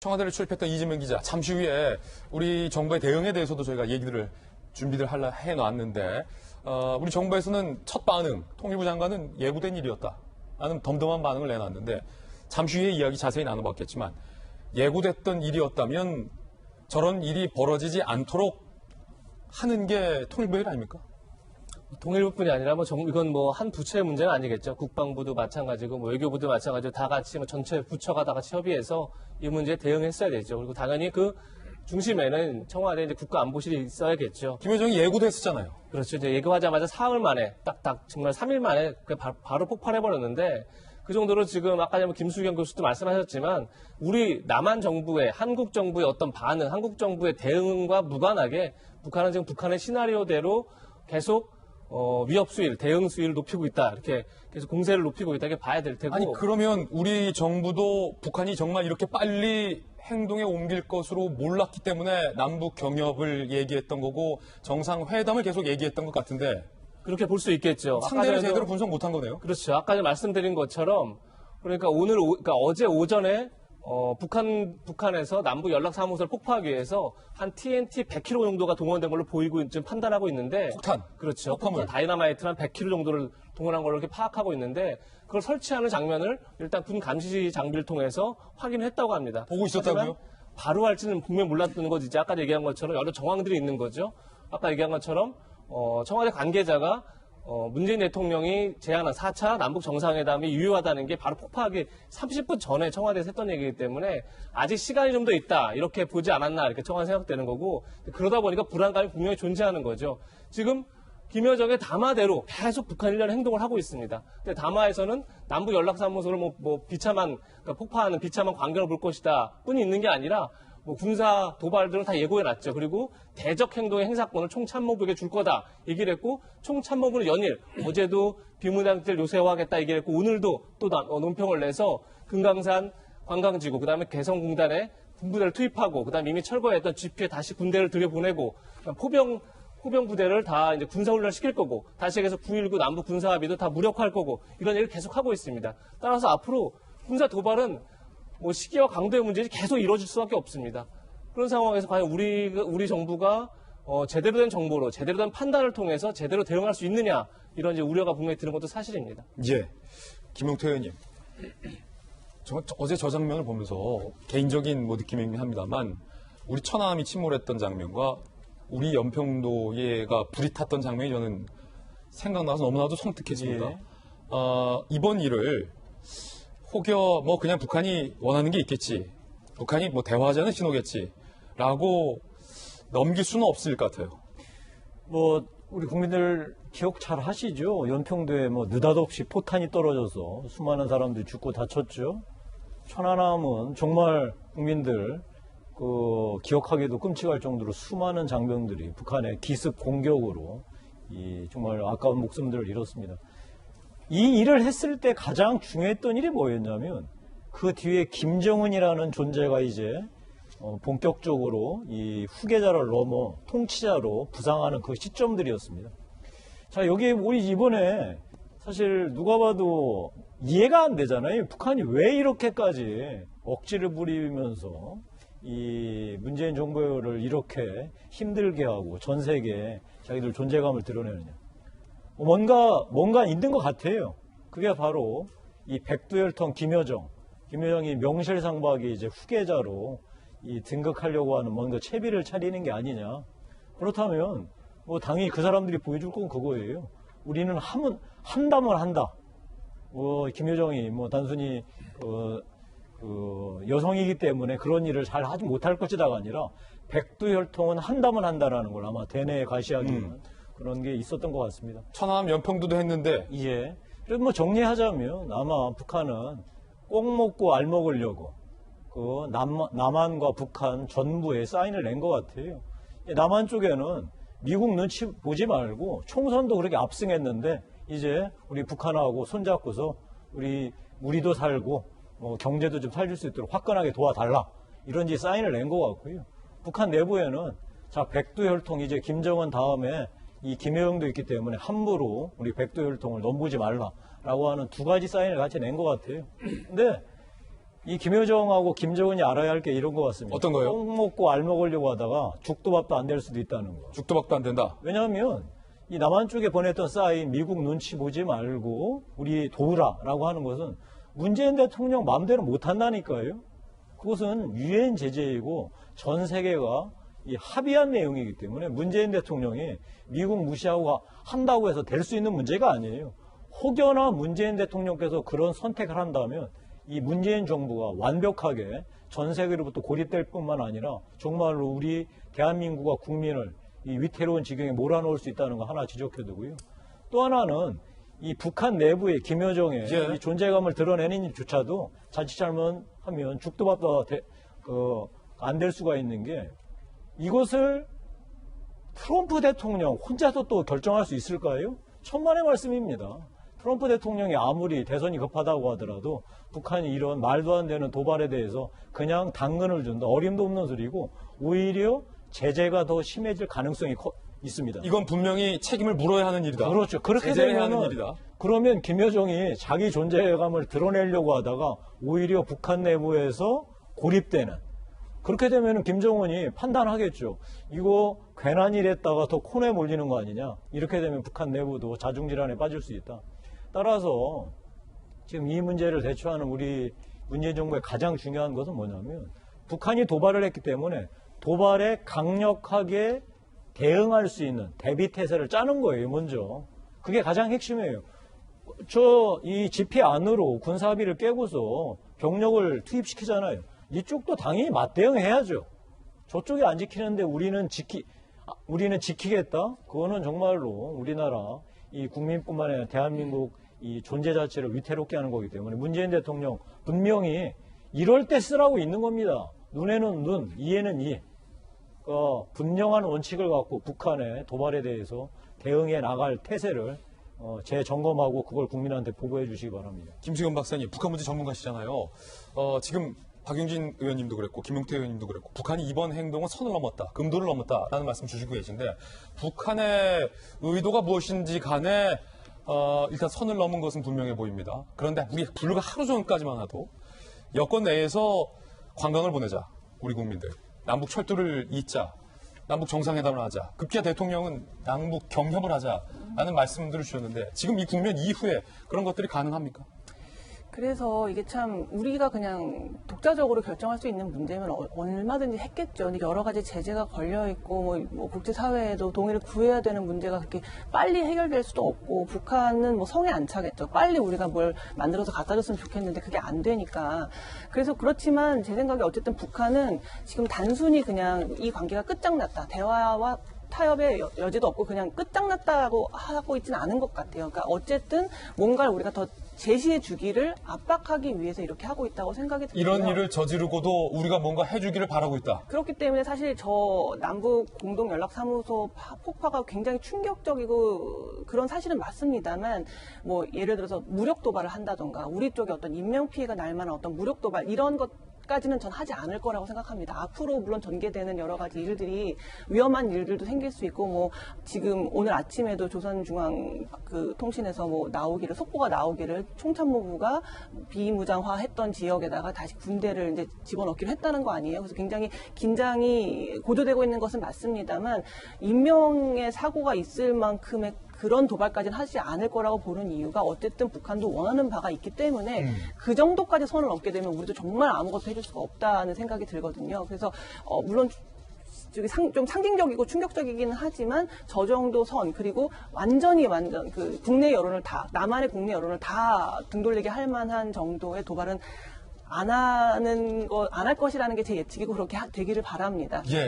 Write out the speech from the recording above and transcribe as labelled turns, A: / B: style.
A: 청와대를 출입했던 이재명 기자 잠시 후에 우리 정부의 대응에 대해서도 저희가 얘기들을 준비를 해놨는데 어, 우리 정부에서는 첫 반응 통일부 장관은 예고된 일이었다 라는 덤덤한 반응을 내놨는데 잠시 후에 이야기 자세히 나눠봤겠지만 예고됐던 일이었다면 저런 일이 벌어지지 않도록 하는 게 통일부 일 아닙니까?
B: 통일부뿐이 아니라 뭐 정- 이건 뭐 한 부처의 문제는 아니겠죠. 국방부도 마찬가지고 뭐 외교부도 마찬가지고 다 같이 뭐 전체 부처가 다 같이 협의해서 이 문제에 대응했어야 되죠. 그리고 당연히 그 중심에는 청와대 이제 국가안보실이 있어야겠죠.
A: 김여정이 예고도 했었잖아요.
B: 그렇죠. 이제 예고하자마자 사흘 만에 딱딱 정말 3일 만에 그 바, 바로 폭발해 버렸는데 그 정도로 지금 아까 뭐 김수경 교수도 말씀하셨지만 우리 남한 정부의 한국 정부의 어떤 반응, 한국 정부의 대응과 무관하게 북한은 지금 북한의 시나리오대로 계속 어, 위협 수위를, 대응 수위를 높이고 있다. 이렇게 계속 공세를 높이고 있다. 이렇게 봐야 될 테고.
A: 아니 그러면 우리 정부도 북한이 정말 이렇게 빨리 행동에 옮길 것으로 몰랐기 때문에 남북 경협을 얘기했던 거고 정상회담을 계속 얘기했던 것 같은데
B: 그렇게 볼 수 있겠죠.
A: 상대를 제대로 분석 못한 거네요.
B: 그렇죠. 아까 말씀드린 것처럼 그러니까 오늘 오- 그러니까 어제 오전에 어, 북한 북한에서 남북 연락 사무소를 폭파하기 위해서 한 TNT 100kg 정도가 동원된 걸로 보이고 지금 판단하고 있는데
A: 폭탄.
B: 그렇죠.
A: 폭탄,
B: 다이나마이트는 한 100kg 정도를 동원한 걸로 이렇게 파악하고 있는데 그걸 설치하는 장면을 일단 군 감시 장비를 통해서 확인했다고 합니다.
A: 보고 있었다고요?
B: 바로 할지는 분명 몰랐던 거지. 아까 얘기한 것처럼 여러 정황들이 있는 거죠. 아까 얘기한 것처럼 어, 청와대 관계자가 어, 문재인 대통령이 제안한 4차 남북 정상회담이 유효하다는 게 바로 폭파하기 30분 전에 청와대에서 했던 얘기이기 때문에 아직 시간이 좀 더 있다 이렇게 보지 않았나 이렇게 청와대 생각되는 거고 그러다 보니까 불안감이 분명히 존재하는 거죠. 지금 김여정의 담화대로 계속 북한 일련 행동을 하고 있습니다. 근데 담화에서는 남북 연락사무소를 뭐, 뭐 비참한 그러니까 폭파하는 비참한 광경을 볼 것이다 뿐이 있는 게 아니라 뭐 군사 도발들은 다 예고해 놨죠. 그리고 대적 행동의 행사권을 총참모부에게 줄 거다 얘기를 했고 총참모부는 연일 어제도 비무장지를 요새화하겠다 얘기를 했고 오늘도 또 나- 어, 논평을 내서 금강산 관광지구 그다음에 개성공단에 군부대를 투입하고 그다음에 이미 철거했던 GP에 다시 군대를 들여보내고 그다음 포병 포병 부대를 다 이제 군사훈련 시킬 거고 다시 해서 9.19 남북 군사합의도 다 무력화할 거고 이런 얘기를 계속 하고 있습니다. 따라서 앞으로 군사 도발은 뭐 시기와 강도의 문제지 계속 이루어질 수밖에 없습니다. 그런 상황에서 과연 우리 우리 정부가 어, 제대로 된 정보로 제대로 된 판단을 통해서 제대로 대응할 수 있느냐 이런 이제 우려가 분명히 드는 것도 사실입니다.
A: 예. 김용태 의원님. 저, 저- 어제 저 장면을 보면서 개인적인 뭐 느낌이긴 합니다만 우리 천안함이 침몰했던 장면과 우리 연평도에가 불이 탔던 장면이 저는 생각나서 너무나도 섬뜩해집니다.
B: 예.
A: 어, 이번 일을 혹여 뭐 그냥 북한이 원하는 게 있겠지. 북한이 뭐 대화하자는 신호겠지. 라고 넘길 수는 없을 것 같아요.
C: 뭐 우리 국민들 기억 잘 하시죠? 연평도에 뭐 느닷없이 포탄이 떨어져서 수많은 사람들이 죽고 다쳤죠. 천안함은 정말 국민들 그 기억하기도 끔찍할 정도로 수많은 장병들이 북한의 기습 공격으로 이 정말 아까운 목숨들을 잃었습니다. 이 일을 했을 때 가장 중요했던 일이 뭐였냐면 그 뒤에 김정은이라는 존재가 이제 어, 본격적으로 이 후계자를 넘어 통치자로 부상하는 그 시점들이었습니다. 자, 여기 우리 이번에 사실 누가 봐도 이해가 안 되잖아요. 북한이 왜 이렇게까지 억지를 부리면서 이 문재인 정부를 이렇게 힘들게 하고 전 세계에 자기들 존재감을 드러내느냐. 뭔가, 뭔가 있는 것 같아요. 그게 바로 이 백두혈통 김여정. 김여정이 명실상부하게 이제 후계자로 이 등극하려고 하는 뭔가 채비를 차리는 게 아니냐. 그렇다면 뭐 당연히 그 사람들이 보여줄 건 그거예요. 우리는 함은, 한다면 한다. 뭐 김여정이 뭐 단순히 어, 그 여성이기 때문에 그런 일을 잘 하지 못할 것이다가 아니라 백두혈통은 한다면 한다라는 걸 아마 대내에 가시하기 위한 그런 게 있었던 것 같습니다.
A: 천안함 연평도도 했는데
C: 예. 뭐 정리하자면 아마 북한은 꼭 먹고 알 먹으려고 그 남, 남한과 북한 전부에 사인을 낸 것 같아요. 남한 쪽에는 미국 눈치 보지 말고 총선도 그렇게 압승했는데 이제 우리 북한하고 손잡고서 우리 우리도 살고 뭐 경제도 좀 살릴 수 있도록 화끈하게 도와달라 이런 지 사인을 낸 것 같고요. 북한 내부에는 자 백두혈통 이제 김정은 다음에 이 김여정도 있기 때문에 함부로 우리 백두혈통을 넘보지 말라라고 하는 두 가지 사인을 같이 낸 것 같아요. 근데 이 김여정하고 김정은이 알아야 할 게 이런 것 같습니다.
A: 어떤 거요?
C: 똥 먹고 알 먹으려고 하다가 죽도 밥도 안 될 수도 있다는 거.
A: 죽도 밥도 안 된다.
C: 왜냐하면 이 남한 쪽에 보냈던 사인 미국 눈치 보지 말고 우리 도우라라고 하는 것은 문재인 대통령 마음대로 못 한다니까요. 그것은 유엔 제재이고 전 세계가 이 합의한 내용이기 때문에 문재인 대통령이 미국 무시하고 한다고 해서 될 수 있는 문제가 아니에요. 혹여나 문재인 대통령께서 그런 선택을 한다면 이 문재인 정부가 완벽하게 전 세계로부터 고립될 뿐만 아니라 정말로 우리 대한민국과 국민을 이 위태로운 지경에 몰아넣을 수 있다는 거 하나 지적해두고요. 또 하나는 이 북한 내부의 김여정의
A: 예.
C: 이 존재감을 드러내는 조차도 자칫 잘못하면 죽도 밥도 그, 안될 수가 있는 게 이것을 트럼프 대통령 혼자서 또 결정할 수 있을까요? 천만의 말씀입니다. 트럼프 대통령이 아무리 대선이 급하다고 하더라도 북한이 이런 말도 안 되는 도발에 대해서 그냥 당근을 준다. 어림도 없는 소리고 오히려 제재가 더 심해질 가능성이 커- 있습니다.
A: 이건 분명히 책임을 물어야 하는 일이다.
C: 그렇죠. 그렇게 되면. 그러면 김여정이 자기 존재감을 드러내려고 하다가 오히려 북한 내부에서 고립되는 그렇게 되면 김정은이 판단하겠죠. 이거 괜한 일 했다가 더 코너에 몰리는 거 아니냐. 이렇게 되면 북한 내부도 자중질환에 빠질 수 있다. 따라서 지금 이 문제를 대처하는 우리 문재인 정부의 가장 중요한 것은 뭐냐면 북한이 도발을 했기 때문에 도발에 강력하게 대응할 수 있는 대비 태세를 짜는 거예요, 먼저. 그게 가장 핵심이에요. 저이 집회 안으로 군사합의를 깨고서 병력을 투입시키잖아요. 이쪽도 당연히 맞대응해야죠. 저쪽이 안 지키는데 우리는 지키 아, 우리는 지키겠다. 그거는 정말로 우리나라 이 국민뿐만 아니라 대한민국 이 존재 자체를 위태롭게 하는 거기 때문에 문재인 대통령 분명히 이럴 때 쓰라고 있는 겁니다. 눈에는 눈, 이에는 이. 어, 분명한 원칙을 갖고 북한의 도발에 대해서 대응해 나갈 태세를 어, 재점검하고 그걸 국민한테 보고해 주시기 바랍니다.
A: 김수현 박사님, 북한 문제 전문가시잖아요. 어, 지금 박용진 의원님도 그랬고, 김용태 의원님도 그랬고, 북한이 이번 행동은 선을 넘었다, 금도를 넘었다라는 말씀 주시고 계신데, 북한의 의도가 무엇인지 간에 어, 일단 선을 넘은 것은 분명해 보입니다. 그런데 우리 불과 하루 전까지만 해도 여권 내에서 관광을 보내자, 우리 국민들. 남북 철도를 잇자, 남북 정상회담을 하자. 급기야 대통령은 남북 경협을 하자라는 말씀들을 주셨는데 지금 이 국면 이후에 그런 것들이 가능합니까?
D: 그래서 이게 참 우리가 그냥 독자적으로 결정할 수 있는 문제면 어- 얼마든지 했겠죠. 근데 여러 가지 제재가 걸려 있고 뭐, 뭐 국제 사회에도 동의를 구해야 되는 문제가 그렇게 빨리 해결될 수도 없고 북한은 뭐 성에 안 차겠죠. 빨리 우리가 뭘 만들어서 갖다 줬으면 좋겠는데 그게 안 되니까. 그래서 그렇지만 제 생각에 어쨌든 북한은 지금 단순히 그냥 이 관계가 끝장났다. 대화와 타협의 여- 여지도 없고 그냥 끝장났다고 하고 있지는 않은 것 같아요. 그러니까 어쨌든 뭔가를 우리가 더 제시해 주기를 압박하기 위해서 이렇게 하고 있다고 생각이 들고요.
A: 이런 일을 저지르고도 우리가 뭔가 해주기를 바라고 있다.
D: 그렇기 때문에 사실 저 남북 공동 연락 사무소 폭파가 굉장히 충격적이고 그런 사실은 맞습니다만 뭐 예를 들어서 무력 도발을 한다던가 우리 쪽에 어떤 인명 피해가 날 만한 어떤 무력 도발 이런 것 까지는 전 하지 않을 거라고 생각합니다. 앞으로 물론 전개되는 여러 가지 일들이 위험한 일들도 생길 수 있고 뭐 지금 오늘 아침에도 조선중앙 그 통신에서 뭐 나오기를 속보가 나오기를 총참모부가 비무장화했던 지역에다가 다시 군대를 이제 집어넣기로 했다는 거 아니에요. 그래서 굉장히 긴장이 고조되고 있는 것은 맞습니다만 인명의 사고가 있을 만큼의 그런 도발까지는 하지 않을 거라고 보는 이유가 어쨌든 북한도 원하는 바가 있기 때문에 그 정도까지 선을 넘게 되면 우리도 정말 아무것도 해줄 수가 없다는 생각이 들거든요. 그래서 어, 물론 저기 상, 좀 상징적이고 충격적이기는 하지만 저 정도 선 그리고 완전히 완전 그 국내 여론을 다 남한의 국내 여론을 다 등돌리게 할 만한 정도의 도발은 안 하는 거 안 할 것이라는 게 제 예측이고 그렇게 하- 되기를 바랍니다.
A: 예.